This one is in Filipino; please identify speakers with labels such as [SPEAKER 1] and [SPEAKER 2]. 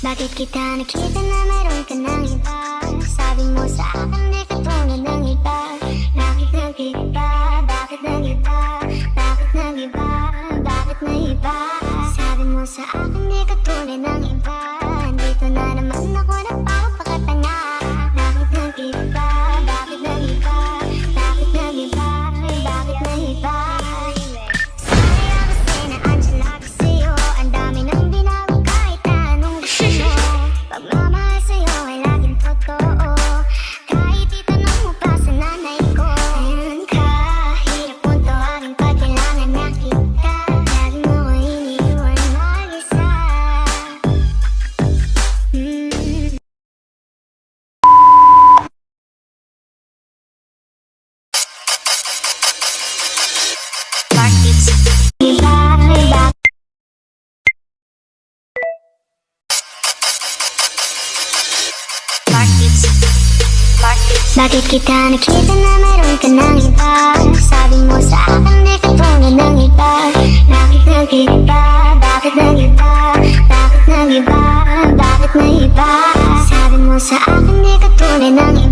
[SPEAKER 1] Bakit kita nakita na meron ka ng iba? Sabi mo sa akin di ka tulad ng iba Bakit nag-iba? Bakit nag-iba? Bakit nag-iba? Bakit nag-iba? Sabi mo sa akin di ka tulad ng Bakit kita nakita na meron ka ng iba? Sabi mo sa akin di ka tunga ng iba Bakit ng iba? Bakit ng iba? Bakit ng iba? Bakit ng iba? Sabi mo sa akin di ka tunay ng iba